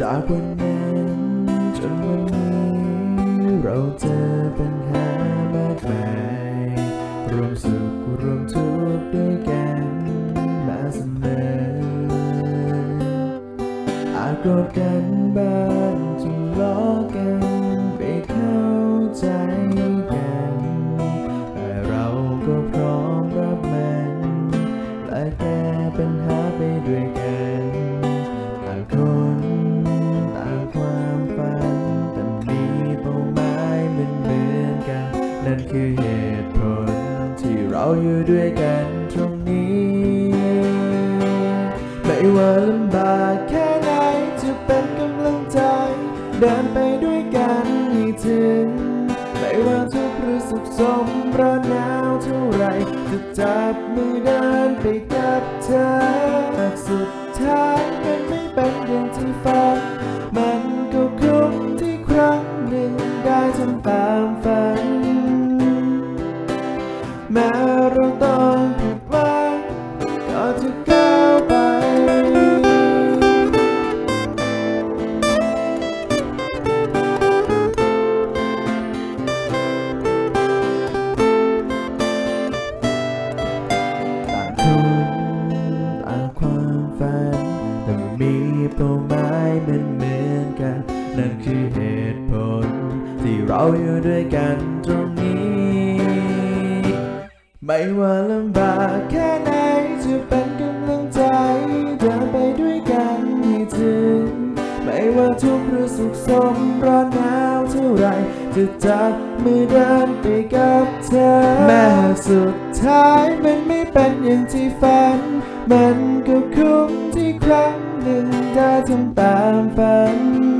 จากวันนั้นจนวันนี้เราเจอปัญหามากมายรวมสุขรวมทุกข์ด้วยกันมาเสมออาจโกรธกันบ้างจนล้อกัน คือเหตุผล ที่เราอยู่ด้วยกันตรงนี้ ไม่ว่าลำบากแค่ไหนจะเป็นกำลังใจ เดินไปด้วยกันให้ถึง ไม่ว่าทุกข์หรือสุขสมร้อนหนาวเท่าไรจะจับมือเดินไปกับเธอสุดท้ายมันไม่เป็นอย่างที่ฝันมันก็คุ้มที่ครั้งหนึ่งได้ทำตามฝัน ม้เราต้องผิดหวังก็จะก้าวไป ต่างคนต่างความฝันแต่มีเป้าหมายเหมือนเหมือนกัน นั่นคือเหตุผล ที่เราอยู่ด้วยกันตรงนี้ ไม่ว่าลำบากแค่ไหนจะเป็นกำลังใจเดินไปด้วยกันให้ถึงไม่ว่าทุกข์หรือสุขสมร้อนหนาวเท่าไรจะจับมือเดินไปกับเธอ แม้สุดท้ายมันไม่เป็นอย่างที่ฝัน มันก็คุ้มที่ครั้งหนึ่งได้ทำตามฝัน